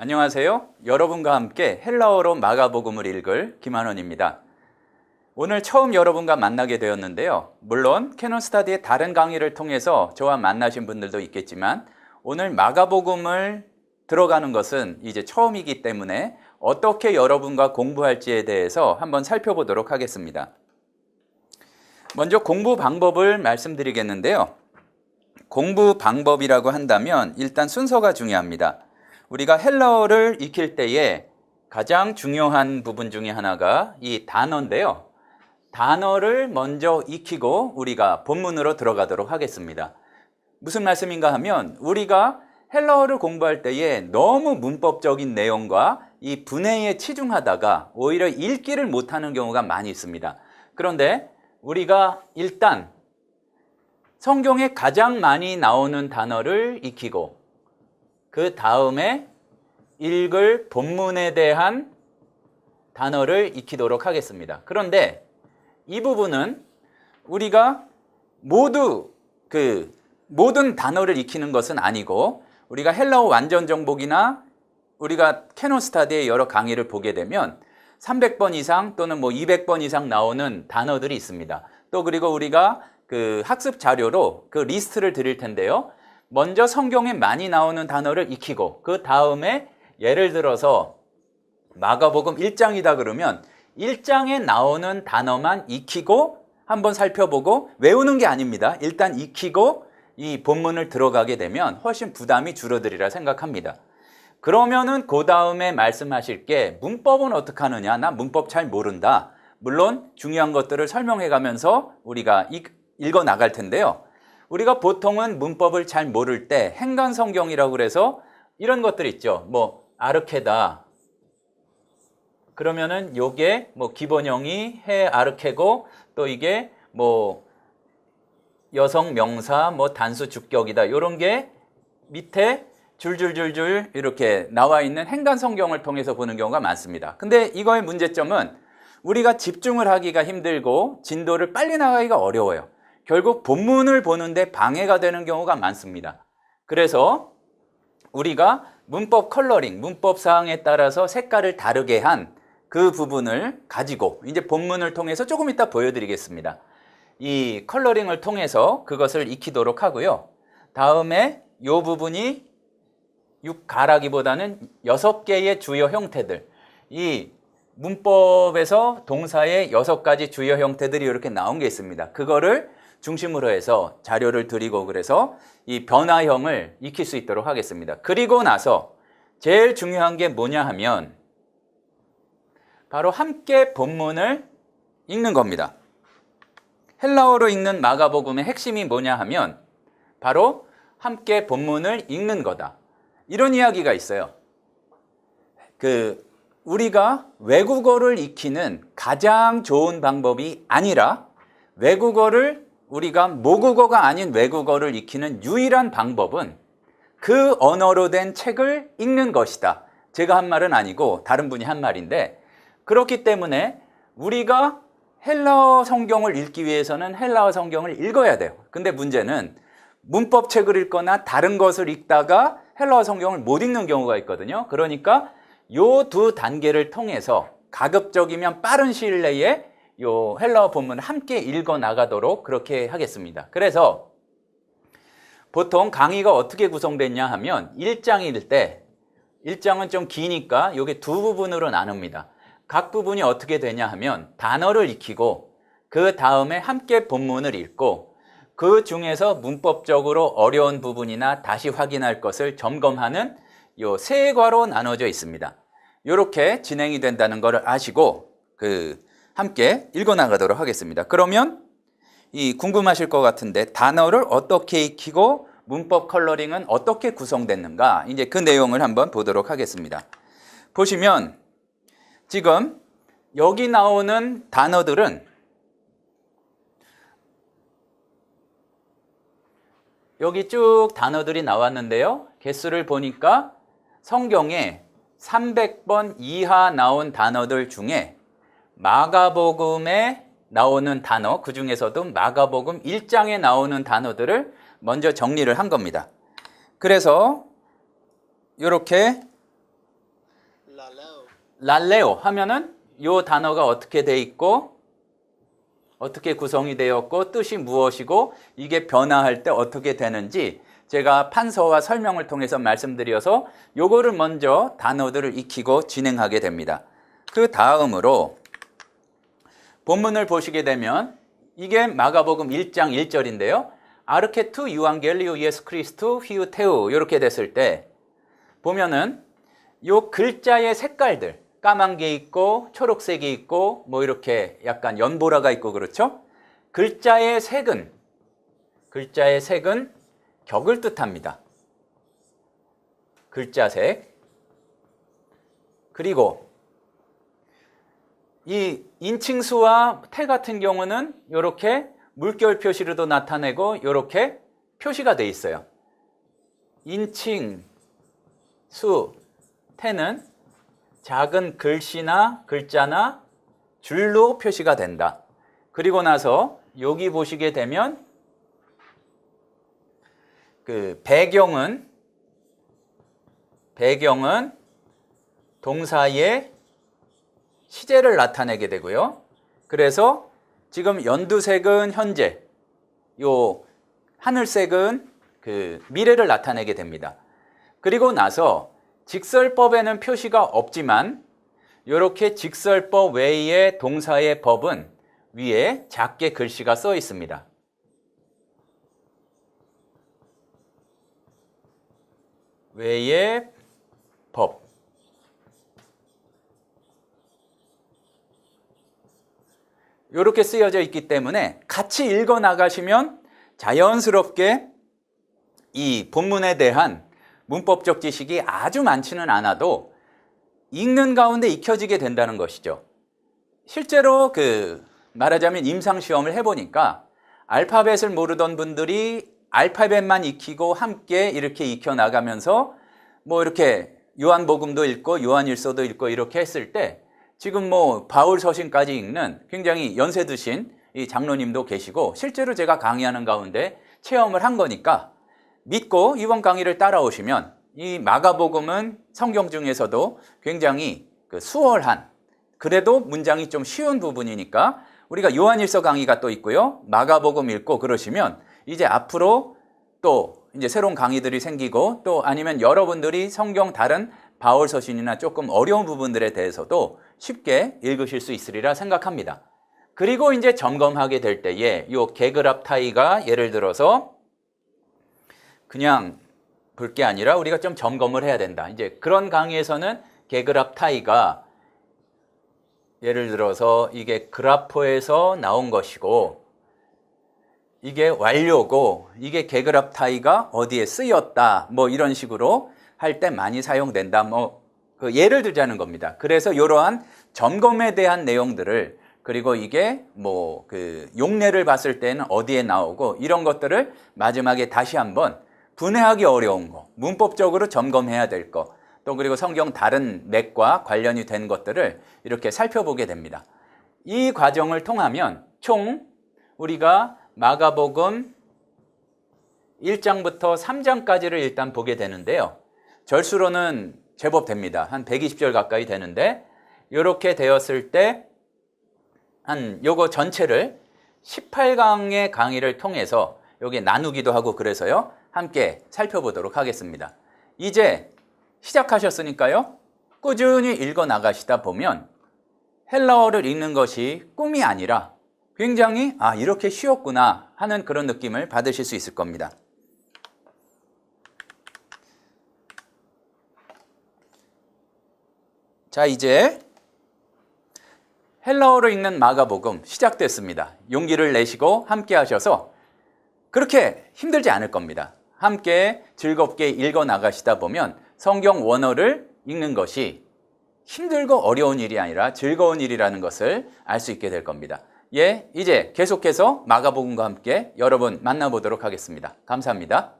안녕하세요. 여러분과 함께 헬라어로 마가복음을 읽을 김한원입니다. 오늘 처음 여러분과 만나게 되었는데요. 물론 캐논 스타디의 다른 강의를 통해서 저와 만나신 분들도 있겠지만 오늘 마가복음을 들어가는 것은 이제 처음이기 때문에 어떻게 여러분과 공부할지에 대해서 한번 살펴보도록 하겠습니다. 먼저 공부 방법을 말씀드리겠는데요. 공부 방법이라고 한다면 일단 순서가 중요합니다. 우리가 헬라어를 익힐 때에 가장 중요한 부분 중에 하나가 이 단어인데요. 단어를 먼저 익히고 우리가 본문으로 들어가도록 하겠습니다. 무슨 말씀인가 하면 우리가 헬라어를 공부할 때에 너무 문법적인 내용과 이 분해에 치중하다가 오히려 읽기를 못하는 경우가 많이 있습니다. 그런데 우리가 일단 성경에 가장 많이 나오는 단어를 익히고 그 다음에 읽을 본문에 대한 단어를 익히도록 하겠습니다. 그런데 이 부분은 우리가 모두 그 모든 단어를 익히는 것은 아니고 우리가 헬라어 완전 정복이나 우리가 캐논 스타디의 여러 강의를 보게 되면 300번 이상 또는 뭐 200번 이상 나오는 단어들이 있습니다. 또 그리고 우리가 그 학습 자료로 그 리스트를 드릴 텐데요. 먼저 성경에 많이 나오는 단어를 익히고 그 다음에 예를 들어서 마가복음 1장이다 그러면 1장에 나오는 단어만 익히고 한번 살펴보고 외우는 게 아닙니다. 일단 익히고 이 본문을 들어가게 되면 훨씬 부담이 줄어들리라 생각합니다. 그러면은 그 다음에 말씀하실 게 문법은 어떻게 하느냐? 나 문법 잘 모른다. 물론 중요한 것들을 설명해 가면서 우리가 읽어 나갈 텐데요. 우리가 보통은 문법을 잘 모를 때 행간 성경이라고 그래서 이런 것들 있죠. 뭐 아르케다. 그러면은 요게 뭐 기본형이 해 아르케고 또 이게 뭐 여성 명사 뭐 단수 주격이다. 요런 게 밑에 줄줄줄줄 이렇게 나와 있는 행간 성경을 통해서 보는 경우가 많습니다. 근데 이거의 문제점은 우리가 집중을 하기가 힘들고 진도를 빨리 나가기가 어려워요. 결국 본문을 보는데 방해가 되는 경우가 많습니다. 그래서 우리가 문법 컬러링, 문법 사항에 따라서 색깔을 다르게 한 그 부분을 가지고 이제 본문을 통해서 조금 이따 보여드리겠습니다. 이 컬러링을 통해서 그것을 익히도록 하고요. 다음에 이 부분이 6가라기보다는 6개의 주요 형태들. 이 문법에서 동사의 6가지 주요 형태들이 이렇게 나온 게 있습니다. 그거를 중심으로 해서 자료를 드리고 그래서 이 변화형을 익힐 수 있도록 하겠습니다. 그리고 나서 제일 중요한 게 뭐냐 하면 바로 함께 본문을 읽는 겁니다. 헬라어로 읽는 마가복음의 핵심이 뭐냐 하면 바로 함께 본문을 읽는 거다. 이런 이야기가 있어요. 그 우리가 외국어를 익히는 가장 좋은 방법이 아니라 외국어를 우리가 모국어가 아닌 외국어를 익히는 유일한 방법은 그 언어로 된 책을 읽는 것이다. 제가 한 말은 아니고 다른 분이 한 말인데 그렇기 때문에 우리가 헬라어 성경을 읽기 위해서는 헬라어 성경을 읽어야 돼요. 근데 문제는 문법 책을 읽거나 다른 것을 읽다가 헬라어 성경을 못 읽는 경우가 있거든요. 그러니까 요 두 단계를 통해서 가급적이면 빠른 시일 내에 요 헬라어 본문을 함께 읽어 나가도록 그렇게 하겠습니다. 그래서 보통 강의가 어떻게 구성됐냐 하면 1장일 때 1장은 좀 기니까 요게 두 부분으로 나눕니다. 각 부분이 어떻게 되냐 하면 단어를 익히고 그 다음에 함께 본문을 읽고 그 중에서 문법적으로 어려운 부분이나 다시 확인할 것을 점검하는 요 세 과로 나눠져 있습니다. 이렇게 진행이 된다는 것을 아시고 그 함께 읽어 나가도록 하겠습니다. 그러면 이 궁금하실 것 같은데 단어를 어떻게 익히고 문법 컬러링은 어떻게 구성됐는가 이제 그 내용을 한번 보도록 하겠습니다. 보시면 지금 여기 나오는 단어들은 여기 쭉 단어들이 나왔는데요. 개수를 보니까 성경에 300번 이하 나온 단어들 중에 마가복음에 나오는 단어, 그 중에서도 마가복음 1장에 나오는 단어들을 먼저 정리를 한 겁니다. 그래서 이렇게 랄레오 하면은 요 단어가 어떻게 돼 있고 어떻게 구성이 되었고 뜻이 무엇이고 이게 변화할 때 어떻게 되는지 제가 판서와 설명을 통해서 말씀드려서 요거를 먼저 단어들을 익히고 진행하게 됩니다. 그 다음으로 본문을 보시게 되면 이게 마가복음 1장 1절인데요. 아르케투 유앙겔리오 예수 크리스투 휘우 테우 이렇게 됐을 때 보면은 요 글자의 색깔들 까만 게 있고 초록색이 있고 뭐 이렇게 약간 연보라가 있고 그렇죠? 글자의 색은 글자의 색은 격을 뜻합니다. 글자색 그리고 이 인칭수와 태 같은 경우는 이렇게 물결 표시로도 나타내고 이렇게 표시가 돼 있어요. 인칭, 수, 태는 작은 글씨나 글자나 줄로 표시가 된다. 그리고 나서 여기 보시게 되면 그 배경은 배경은 동사의 시제를 나타내게 되고요. 그래서 지금 연두색은 현재, 요 하늘색은 그 미래를 나타내게 됩니다. 그리고 나서 직설법에는 표시가 없지만 이렇게 직설법 외의 동사의 법은 위에 작게 글씨가 써 있습니다. 외의 법. 이렇게 쓰여져 있기 때문에 같이 읽어 나가시면 자연스럽게 이 본문에 대한 문법적 지식이 아주 많지는 않아도 읽는 가운데 익혀지게 된다는 것이죠. 실제로 그 말하자면 임상 시험을 해보니까 알파벳을 모르던 분들이 알파벳만 익히고 함께 이렇게 익혀 나가면서 뭐 이렇게 요한복음도 읽고 요한일서도 읽고 이렇게 했을 때 지금 뭐 바울 서신까지 읽는 굉장히 연세 드신 이 장로님도 계시고 실제로 제가 강의하는 가운데 체험을 한 거니까 믿고 이번 강의를 따라오시면 이 마가복음은 성경 중에서도 굉장히 그 수월한 그래도 문장이 좀 쉬운 부분이니까 우리가 요한일서 강의가 또 있고요. 마가복음 읽고 그러시면 이제 앞으로 또 이제 새로운 강의들이 생기고 또 아니면 여러분들이 성경 다른 바울 서신이나 조금 어려운 부분들에 대해서도 쉽게 읽으실 수 있으리라 생각합니다. 그리고 이제 점검하게 될 때에 요 개그랍 타이가 예를 들어서 그냥 볼 게 아니라 우리가 좀 점검을 해야 된다. 이제 그런 강의에서는 개그랍 타이가 예를 들어서 이게 그라포에서 나온 것이고 이게 완료고 이게 개그랍 타이가 어디에 쓰였다 뭐 이런 식으로 할 때 많이 사용된다 뭐 그 예를 들자는 겁니다. 그래서 이러한 점검에 대한 내용들을 그리고 이게 뭐 그 용례를 봤을 때는 어디에 나오고 이런 것들을 마지막에 다시 한번 분해하기 어려운 거, 문법적으로 점검해야 될 거, 또 그리고 성경 다른 맥과 관련이 된 것들을 이렇게 살펴보게 됩니다. 이 과정을 통하면 총 우리가 마가복음 1장부터 3장까지를 일단 보게 되는데요. 절수로는 제법 됩니다. 한 120절 가까이 되는데 이렇게 되었을 때 한 요거 전체를 18강의 강의를 통해서 여기 나누기도 하고 그래서요. 함께 살펴보도록 하겠습니다. 이제 시작하셨으니까요. 꾸준히 읽어 나가시다 보면 헬라어를 읽는 것이 꿈이 아니라 굉장히 아 이렇게 쉬웠구나 하는 그런 느낌을 받으실 수 있을 겁니다. 자 이제 헬라어로 읽는 마가복음 시작됐습니다. 용기를 내시고 함께 하셔서 그렇게 힘들지 않을 겁니다. 함께 즐겁게 읽어 나가시다 보면 성경 원어를 읽는 것이 힘들고 어려운 일이 아니라 즐거운 일이라는 것을 알 수 있게 될 겁니다. 예, 이제 계속해서 마가복음과 함께 여러분 만나보도록 하겠습니다. 감사합니다.